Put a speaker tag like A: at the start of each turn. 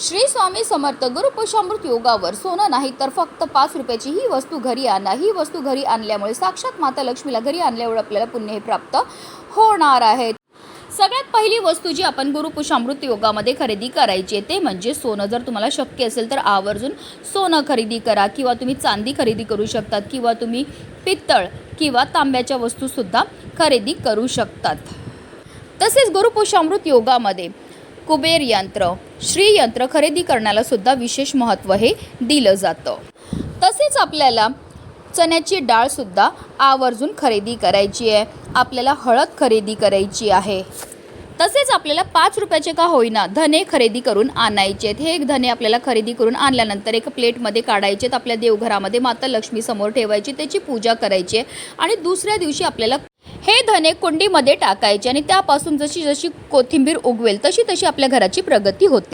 A: श्री स्वामी समर्थ गुरुपुषामृत योगावर सोनं नाही तर फक्त पाच रुपयाची ही वस्तू घरी आणा. ही वस्तू घरी आणल्यामुळे साक्षात माता लक्ष्मीला घरी आणल्यामुळे आपल्याला पुण्य हे प्राप्त होणार आहे. सगळ्यात पहिली वस्तू जी आपण गुरुपुषामृत योगामध्ये खरेदी करायची आहे ते म्हणजे सोनं. जर तुम्हाला शक्य असेल तर आवर्जून सोनं खरेदी करा किंवा तुम्ही चांदी खरेदी करू शकतात किंवा तुम्ही पित्तळ किंवा तांब्याच्या वस्तूसुद्धा खरेदी करू शकतात. तसेच गुरुपुषामृत योगामध्ये कुबेर यंत्र. श्री यंत्र खरेदी करण्याला सुद्धा विशेष महत्त्व हे दिलं जातं. तसेच आपल्याला चण्याची डाळसुद्धा आवर्जून खरेदी करायची आहे. आपल्याला हळद खरेदी करायची आहे. तसेच आपल्याला पाच रुपयाचे का होईना धने खरेदी करून आणायचे आहेत. हे एक धने आपल्याला खरेदी करून आणल्यानंतर एक प्लेटमध्ये काढायचे आहेत. आपल्या देवघरामध्ये माता लक्ष्मीसमोर ठेवायची त्याची पूजा करायची आहे. आणि दुसऱ्या दिवशी आपल्याला हे धने कुंडीमध्ये टाकायचे आणि त्यापासून जशी जशी कोथिंबीर उगवेल तशी तशी आपल्या घराची प्रगती होते.